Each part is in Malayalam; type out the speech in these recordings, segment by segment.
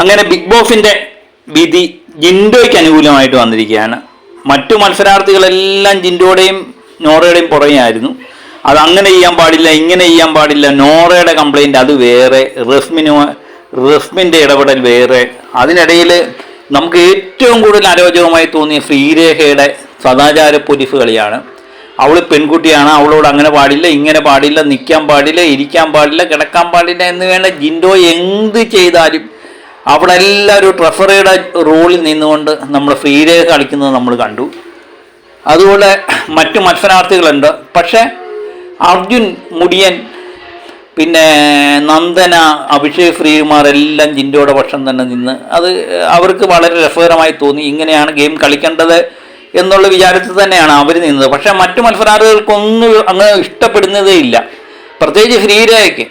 അങ്ങനെ ബിഗ് ബോസിന്റെ വിധി ജിൻഡോയ്ക്ക് അനുകൂലമായിട്ട് വന്നിരിക്കുകയാണ്. മറ്റു മത്സരാർത്ഥികളെല്ലാം ജിൻഡോയുടെയും നോറയുടെയും പുറമെയായിരുന്നു അത് അങ്ങനെ ചെയ്യാൻ പാടില്ല ഇങ്ങനെ ചെയ്യാൻ പാടില്ല നോറയുടെ കംപ്ലൈന്റ് അത് വേറെ റഫ്മിന് റഫ്മിന്റെ ഇടപെടൽ വേറെ. അതിനിടയിൽ നമുക്ക് ഏറ്റവും കൂടുതൽ അരോചകമായി തോന്നിയ ശ്രീരേഖയുടെ സദാചാര പൊലിഫ് കളിയാണ്. അവൾ പെൺകുട്ടിയാണ് അവളോട് അങ്ങനെ പാടില്ല ഇങ്ങനെ പാടില്ല നിൽക്കാൻ പാടില്ല ഇരിക്കാൻ പാടില്ല കിടക്കാൻ പാടില്ല എന്ന് വേണ്ട ജിൻഡോ എന്ത് ചെയ്താലും അവിടെ എല്ലാവരും ട്രഫറിയുടെ റോളിൽ നിന്നുകൊണ്ട് നമ്മൾ ഫ്രീരേഖ കളിക്കുന്നത് നമ്മൾ കണ്ടു. അതുപോലെ മറ്റു മത്സരാർത്ഥികളുണ്ട്. പക്ഷേ അർജുൻ മുടിയൻ പിന്നെ നന്ദന അഭിഷേക് ശ്രീകുമാർ എല്ലാം ജിൻഡോയുടെ പക്ഷം തന്നെ നിന്ന് അത് അവർക്ക് വളരെ രസകരമായി തോന്നി. ഇങ്ങനെയാണ് ഗെയിം കളിക്കേണ്ടത് എന്നുള്ള വിചാരത്തിൽ തന്നെയാണ് അവർ നിന്നത്. പക്ഷേ മറ്റു മത്സരാർത്ഥികൾക്കൊന്നും അങ്ങ് ഇഷ്ടപ്പെടുന്നതേ ഇല്ല. പ്രത്യേകിച്ച് ശ്രീരേഖയ്ക്ക്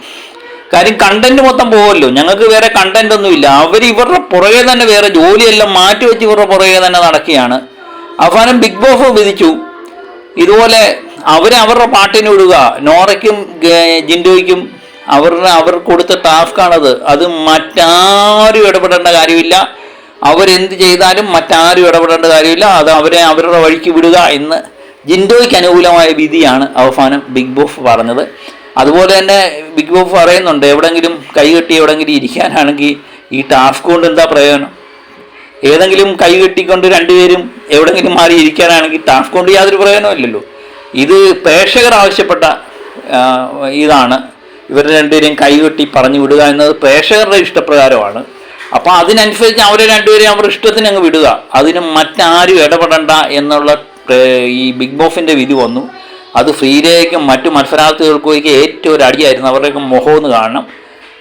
കാര്യം കണ്ടന്റ് മൊത്തം പോകുമല്ലോ ഞങ്ങൾക്ക് വേറെ കണ്ടന്റ് ഒന്നുമില്ല. അവർ ഇവരുടെ പുറകെ തന്നെ വേറെ ജോലിയെല്ലാം മാറ്റി വെച്ച് ഇവരുടെ പുറകെ തന്നെ നടക്കുകയാണ്. അവസാനം ബിഗ് ബോസ് വിധിച്ചു. ഇതുപോലെ അവരെ അവരുടെ പാട്ടിന് വിടുക. നോറയ്ക്കും ജിൻഡോയ്ക്കും അവരുടെ അവർ കൊടുത്ത ടാസ്ക്കാണത് അത് മറ്റാരും ഇടപെടേണ്ട കാര്യമില്ല. അവരെന്ത് ചെയ്താലും മറ്റാരും ഇടപെടേണ്ട കാര്യമില്ല. അത് അവരെ അവരുടെ വഴിക്ക് വിടുക എന്ന് ജിൻഡോയ്ക്ക് അനുകൂലമായ വിധിയാണ് അവസാനം ബിഗ് ബോസ് പറഞ്ഞത്. അതുപോലെ തന്നെ ബിഗ് ബോസ് പറയുന്നുണ്ട് എവിടെങ്കിലും കൈകെട്ടി എവിടെങ്കിലും ഇരിക്കാനാണെങ്കിൽ ഈ ടാസ്ക് കൊണ്ട് എന്താ പ്രയോജനം? ഏതെങ്കിലും കൈ കെട്ടിക്കൊണ്ട് രണ്ടുപേരും എവിടെങ്കിലും മാറി ഇരിക്കാനാണെങ്കിൽ ടാസ്ക് കൊണ്ട് യാതൊരു പ്രയോജനമില്ലല്ലോ ഇത് പ്രേക്ഷകർ ആവശ്യപ്പെട്ട ഇതാണ്. ഇവർ രണ്ടുപേരെയും കൈകെട്ടി പറഞ്ഞു വിടുക എന്നത് പ്രേക്ഷകരുടെ ഇഷ്ടപ്രകാരമാണ്. അപ്പോൾ അതിനനുസരിച്ച് അവരെ രണ്ടുപേരെയും അവരുടെ ഇഷ്ടത്തിന് അങ്ങ് വിടുക. അതിന് മറ്റാരും ഇടപെടണ്ട എന്നുള്ള ഈ ബിഗ് ബോസിന്റെ വിധി വന്നു. അത് ഫ്രീരേക്കും മറ്റു മത്സരാർത്ഥികൾക്കും ഏറ്റവും ഒരു അടിയായിരുന്നു. അവരുടെയൊക്കെ മുഖമെന്ന് കാണണം.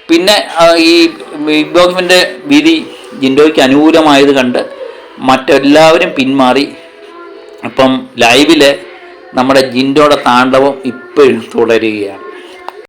പിന്നെ ഈ ബിഗ് ബോസിന്റെ വിധി ജിൻഡോയ്ക്ക് അനുകൂലമായത് കണ്ട് മറ്റെല്ലാവരും പിന്മാറി. ഇപ്പം ലൈവിലെ നമ്മുടെ ജിൻഡോയുടെ താണ്ഡവം ഇപ്പോഴും തുടരുകയാണ്.